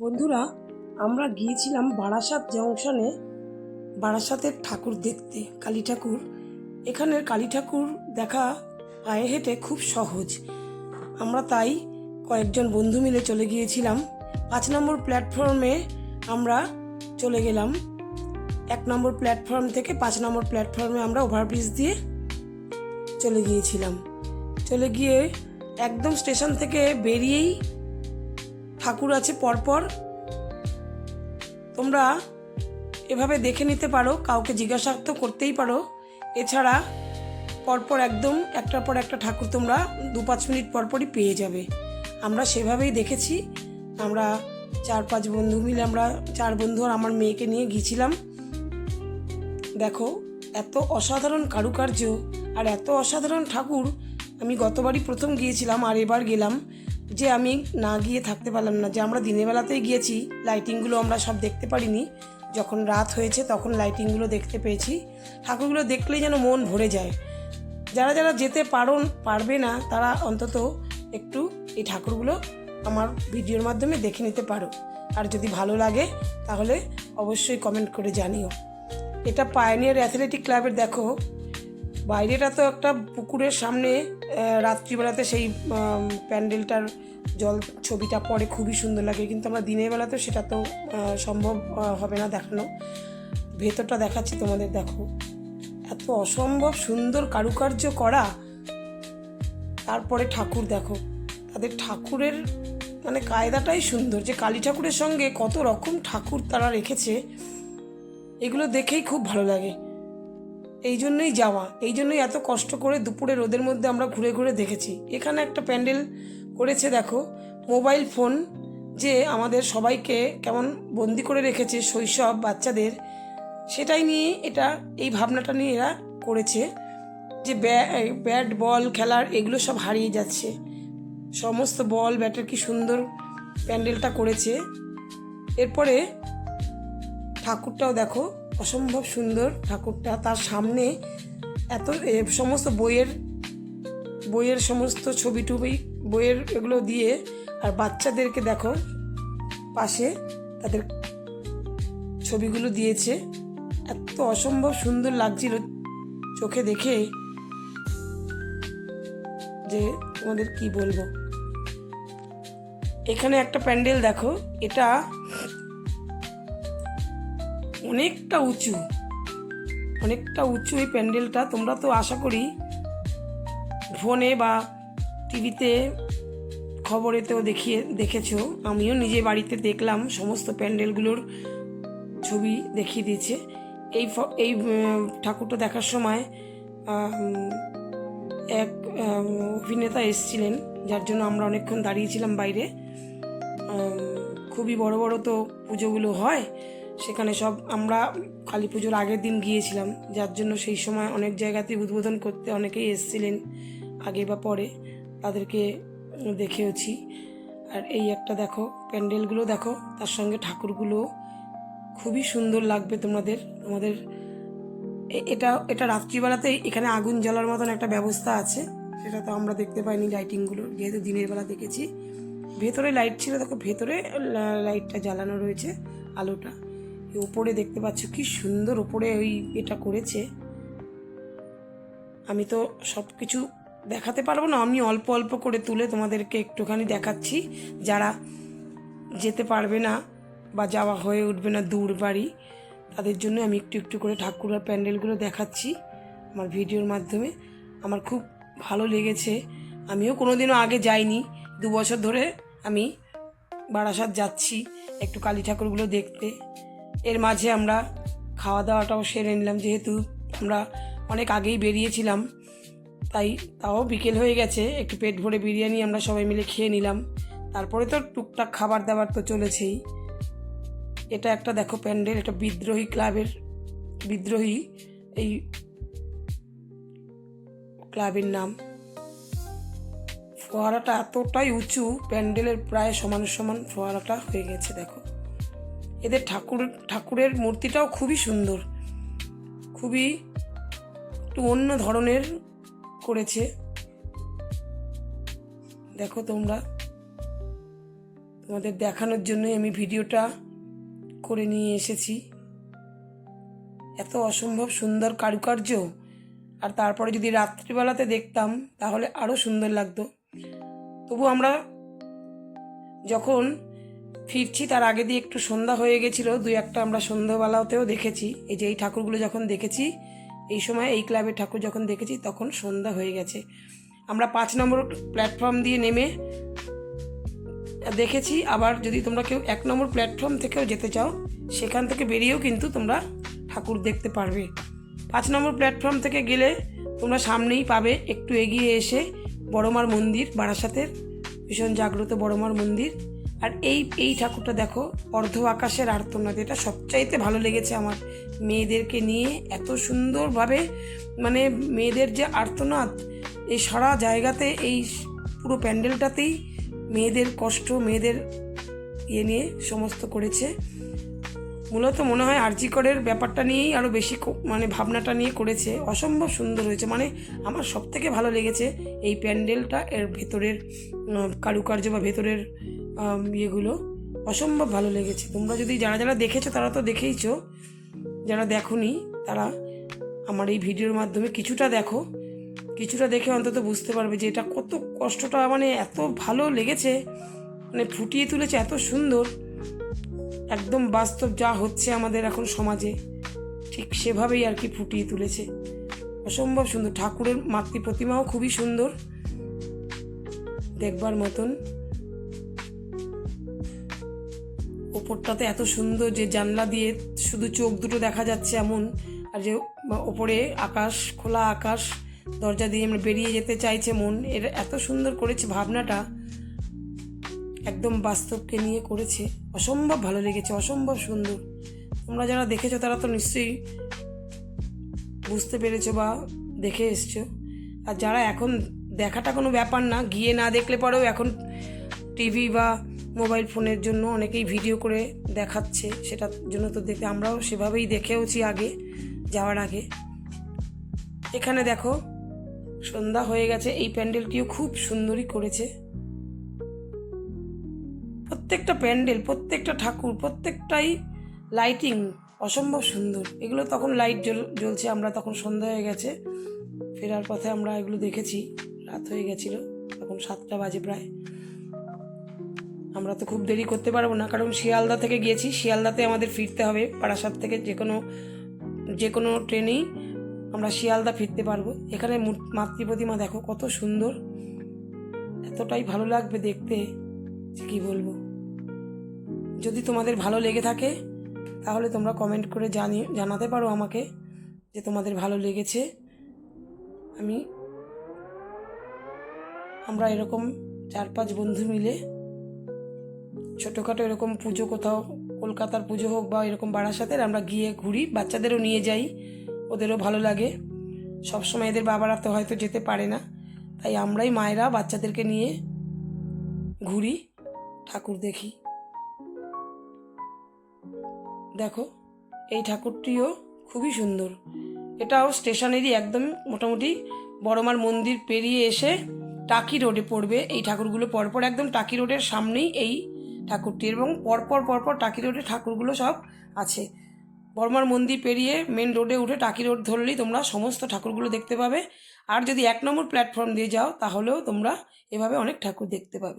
বন্ধুরা, আমরা গিয়েছিলাম বারাসাত জংশনে, বারাসাতের ঠাকুর দেখতে, কালী ঠাকুর। এখানের কালী ঠাকুর দেখা পায়ে হেঁটে খুব সহজ। আমরা তাই কয়েকজন বন্ধু মিলে চলে গিয়েছিলাম। পাঁচ নম্বর প্ল্যাটফর্মে আমরা চলে গেলাম। এক নম্বর প্ল্যাটফর্ম থেকে পাঁচ নম্বর প্ল্যাটফর্মে আমরা ওভারব্রিজ দিয়ে চলে গিয়েছিলাম। চলে গিয়ে একদম স্টেশন থেকে বেরিয়েই ঠাকুর আছে পরপর। তোমরা এভাবে দেখে নিতে পারো, কাউকে জিজ্ঞাসা তো করতেই পারো। এছাড়া পরপর একদম একটার পর একটা ঠাকুর তোমরা দু পাঁচ মিনিট পরপরই পেয়ে যাবে। আমরা সেভাবেই দেখেছি। আমরা চার পাঁচ বন্ধু মিলে আমরা চার বন্ধু আর আমার মেয়েকে নিয়ে গিয়েছিলাম। দেখো, এত অসাধারণ কারুকার্য আর এত অসাধারণ ঠাকুর আমি গতবারই প্রথম গিয়েছিলাম আর এবার গেলাম। যে আমি না গিয়ে থাকতে পারলাম না, যে আমরা দিনের বেলাতেই গিয়েছি লাইটিংগুলো আমরা সব দেখতে পারিনি। যখন রাত হয়েছে তখন লাইটিংগুলো দেখতে পেয়েছি। ঠাকুরগুলো দেখলেই যেন মন ভরে যায়। যারা যারা যেতে পারো পারবে না, তারা অন্তত একটু এই ঠাকুরগুলো আমার ভিডিওর মাধ্যমে দেখে নিতে পারো। আর যদি ভালো লাগে, তাহলে অবশ্যই কমেন্ট করে জানিও। এটা পায়নিয়ার অ্যাথলেটিক ক্লাবের দেখো। বাইরেটা তো একটা পুকুরের সামনে রাত্রিবেলাতে সেই প্যান্ডেলটার জল ছবিটা পড়ে খুবই সুন্দর লাগে, কিন্তু আমরা দিনের বেলাতে সেটা তো সম্ভব হবে না দেখানো। ভেতরটা দেখাচ্ছি তোমাদের, দেখো। এত অসম্ভব সুন্দর কারুকার্য করা। তারপরে ঠাকুর, দেখো। তাদের ঠাকুরের মানে কায়দাটাই সুন্দর। যে কালী ঠাকুরের সঙ্গে কত রকম ঠাকুর তারা রেখেছে, এগুলো দেখেই খুব ভালো লাগে। এই জন্যই যাওয়া, এই জন্যই এত কষ্ট করে দুপুরে রোদের মধ্যে আমরা ঘুরে ঘুরে দেখেছি। এখানে একটা প্যান্ডেল করেছে দেখো, মোবাইল ফোন, যে আমাদের সবাইকে কেমন বন্দি করে রেখেছে শৈশব বাচ্চাদের, সেটাই নিয়ে এটা, এই ভাবনাটা নিয়ে এরা করেছে, যে ব্যা- ব্যাট বল, খেলার এগুলো সব হারিয়ে যাচ্ছে। সমস্ত বল, ব্যাটের কি সুন্দর প্যান্ডেলটা করেছে। এরপরে ঠাকুরটাও দেখো অসম্ভব সুন্দর ঠাকুরটা। তার সামনে এত সমস্ত বইয়ের বইয়ের সমস্ত ছবি টুবি বইয়ের এগুলো দিয়ে, আর বাচ্চাদেরকে দেখো, পাশে তাদের ছবিগুলো দিয়েছে। এত অসম্ভব সুন্দর লাগছিল চোখে দেখে যে তোমাদের কি বলব। এখানে একটা প্যান্ডেল দেখো, এটা অনেকটা উঁচু। অনেকটা উঁচু এই প্যান্ডেলটা। তোমরা তো আশা করি ফোনে বা টিভিতে খবরেতেও দেখিয়ে, দেখেছ। আমিও নিজে বাড়িতে দেখলাম সমস্ত প্যান্ডেলগুলোর ছবি দেখিয়ে দিয়েছে। এই এই ঠাকুরটা দেখার সময় এক অভিনেতা এসেছিলেন, যার জন্য আমরা অনেকক্ষণ দাঁড়িয়েছিলাম বাইরে। খুবই বড় বড় তো পুজোগুলো হয়। সেখানে সব আমরা কালী পুজোর আগের দিন গিয়েছিলাম। যার জন্য সেই সময় অনেক জায়গাতেই উদ্বোধন করতে অনেকেই এসেছিলেন, আগে বা পরে। তাদেরকে দেখেওছি। আর এই একটা দেখো, প্যান্ডেলগুলো দেখো, তার সঙ্গে ঠাকুরগুলো। খুবই সুন্দর লাগবে তোমাদের এ- এটা এটা রাত্রিবেলাতে এখানে আগুন জ্বালার মতন একটা ব্যবস্থা আছে। সেটা তো আমরা দেখতে পাইনি লাইটিংগুলো, যেহেতু দিনের বেলা দেখেছি। ভেতরে লাইট ছিল, দেখো ভেতরে লাইটটা জ্বালানো রয়েছে, আলোটা। উপরে দেখতে পাচ্ছ কি সুন্দর উপরে ওই এটা করেছে। আমি তো সব কিছু দেখাতে পারব না, আমি অল্প অল্প করে তুলে তোমাদেরকে একটুখানি দেখাচ্ছি। যারা যেতে পারবে না বা যাওয়া হয়ে উঠবে না দূর বাড়ি, তাদের জন্য আমি একটু একটু করে ঠাকুর আর প্যান্ডেলগুলো দেখাচ্ছি আমার ভিডিওর মাধ্যমে। আমার খুব ভালো লেগেছে। আমিও কোনোদিনও আগে যাইনি। দু বছর ধরে আমি বারাসাত যাচ্ছি একটু কালী ঠাকুরগুলো দেখতে। এর মাঝে আমরা খাওয়া দাওয়াটাও সেরে নিলাম, যেহেতু আমরা অনেক আগেই বেরিয়েছিলাম, তাই তাও বিকেল হয়ে গেছে, একটু পেট ভরে বিরিয়ানি আমরা সবাই মিলে খেয়ে নিলাম। তারপরে তো টুকটাক খাবার দাবার তো চলেছেই। এটা একটা দেখো প্যান্ডেল, এটা বিদ্রোহী ক্লাবের, বিদ্রোহী এই ক্লাবের নাম। ফোয়ারাটা এতটাই উঁচু, প্যান্ডেলের প্রায় সমান সমান ফোয়ারাটা হয়ে গেছে, দেখো। এদের ঠাকুর, ঠাকুরের মূর্তিটাও খুবই সুন্দর। খুবই একটু অন্য ধরনের করেছে। দেখো তোমরা। তোমাদের দেখানোর জন্যই আমি ভিডিওটা করে নিয়ে এসেছি। এত অসম্ভব সুন্দর কারুকার্য। আর তারপরে যদি রাত্রিবেলাতে দেখতাম, তাহলে আরও সুন্দর লাগতো। তবু আমরা যখন ফিরছি তার আগে দিয়ে একটু সন্ধ্যা হয়ে গেছিল দু একটা আমরা সন্ধ্যাবেলাতেও দেখেছি। এই যে এই ঠাকুরগুলো যখন দেখেছি, এই সময় এই ক্লাবের ঠাকুর যখন দেখেছি, তখন সন্ধ্যা হয়ে গেছে। আমরা পাঁচ নম্বর প্ল্যাটফর্ম দিয়ে নেমে দেখেছি, আবার যদি তোমরা কেউ এক নম্বর প্ল্যাটফর্ম থেকেও যেতে চাও, সেখান থেকে বেরিয়েও কিন্তু তোমরা ঠাকুর দেখতে পারবে। পাঁচ নম্বর প্ল্যাটফর্ম থেকে গেলে তোমরা সামনেই পাবে একটু এগিয়ে এসে বড়মার মন্দির, বারাসাতের ভীষণ জাগ্রত বড়মার মন্দির। আর এই এই ঠাকুরটা দেখো, অর্ধ আকাশের আর্তনাদ এটা সবচাইতে ভালো লেগেছে আমার মেয়েদেরকে নিয়ে। এত সুন্দরভাবে মানে মেয়েদের যে আর্তনাদ এই সারা জায়গাতে, এই পুরো প্যান্ডেলটাতেই মেয়েদের কষ্ট, মেয়েদের ইয়ে নিয়ে সমস্ত করেছে। মূলত মনে হয় আরজিকরের ব্যাপারটা নিয়েই আরও বেশি মানে ভাবনাটা নিয়ে করেছে। অসম্ভব সুন্দর হয়েছে। মানে আমার সব থেকে ভালো লেগেছে এই প্যান্ডেলটা এর ভেতরের কারুকার্য বা ভেতরের ইয়েগুলো। অসম্ভব ভালো লেগেছে। তোমরা যদি যারা যারা দেখেছ, তারা তো দেখেইছো। যারা দেখোনি, তারা আমার এই ভিডিওর মাধ্যমে কিছুটা দেখো। কিছুটা দেখে অন্তত বুঝতে পারবে যে এটা কত কষ্টটা মানে এত ভালো লেগেছে। মানে ফুটিয়ে তুলেছে, এত সুন্দর। একদম বাস্তব যা হচ্ছে আমাদের এখন সমাজে, ঠিক সেভাবেই আর কি ফুটিয়ে তুলেছে। অসম্ভব সুন্দর। ঠাকুরের মাতৃ প্রতিমাও খুবই সুন্দর। দেখবার মতন। ওপরটাতে এত সুন্দর যে জানলা দিয়ে শুধু চোখ দুটো দেখা যাচ্ছে এমন, আর যে ওপরে আকাশ, খোলা আকাশ, দরজা দিয়ে আমরা বেরিয়ে যেতে চাইছে মন, এর এত সুন্দর করেছে ভাবনাটা, একদম বাস্তবকে নিয়ে করেছে। অসম্ভব ভালো লেগেছে, অসম্ভব সুন্দর। তোমরা যারা দেখেছ তারা তো নিশ্চয়ই বুঝতে পেরেছ বা দেখে এসছো। আর যারা এখন দেখাটা কোনো ব্যাপার না, গিয়ে না দেখলে পরেও এখন টিভি বা মোবাইল ফোনের জন্য অনেকেই ভিডিও করে দেখাচ্ছে, সেটার জন্য তো দেখে আমরাও সেভাবেই দেখেওছি আগে, যাওয়ার আগে। এখানে দেখো, সন্ধ্যা হয়ে গেছে, এই প্যান্ডেলটিও খুব সুন্দরই করেছে। প্রত্যেকটা প্যান্ডেল, প্রত্যেকটা ঠাকুর, প্রত্যেকটাই লাইটিং অসম্ভব সুন্দর। এগুলো তখন লাইট জ্বল, জ্বলছে, আমরা তখন সন্ধ্যা হয়ে গেছে, ফেরার পথে আমরা এগুলো দেখেছি, রাত হয়ে গেছিল, তখন সাতটা বাজে প্রায়। আমরা তো খুব দেরি করতে পারব না, কারণ শিয়ালদা থেকে গিয়েছি। শিয়ালদাতে আমাদের ফিরতে হবে বারাসাত থেকে যে কোনো যে কোনো ট্রেনেই আমরা শিয়ালদা ফিরতে পারব। এখানে মাতৃ প্রতিমা দেখো, কত সুন্দর। এতটাই ভালো লাগবে দেখতে, যে কী বলব। যদি তোমাদের ভালো লেগে থাকে, তাহলে তোমরা কমেন্ট করে জানি জানাতে পারো আমাকে, যে তোমাদের ভালো লেগেছে। আমি আমরা এরকম চার পাঁচ বন্ধু মিলে ছোটোখাটো এরকম পুজো কোথাও, কলকাতার পুজো হোক বা এরকম বারাসাতের, আমরা গিয়ে ঘুরি, বাচ্চাদেরও নিয়ে যাই, ওদেরও ভালো লাগে। সবসময় এদের বাবারা তো হয়তো যেতে পারে না, তাই আমরাই মায়েরা বাচ্চাদেরকে নিয়ে ঘুরি, ঠাকুর দেখি। দেখো, এই ঠাকুরটিও খুবই সুন্দর। এটাও স্টেশনেরই একদম মোটামুটি বড়মার মন্দির পেরিয়ে এসে টাকি রোডে পড়বে, এই ঠাকুরগুলো পরপর একদম টাকি রোডের সামনেই এই ঠাকুরটি এবং পরপর পরপর টাকি রোডে ঠাকুরগুলো সব আছে। বর্মার মন্দির পেরিয়ে মেন রোডে উঠে টাকি রোড ধরলেই তোমরা সমস্ত ঠাকুরগুলো দেখতে পাবে। আর যদি এক নম্বর প্ল্যাটফর্ম দিয়ে যাও, তাহলেও তোমরা এভাবে অনেক ঠাকুর দেখতে পাবে।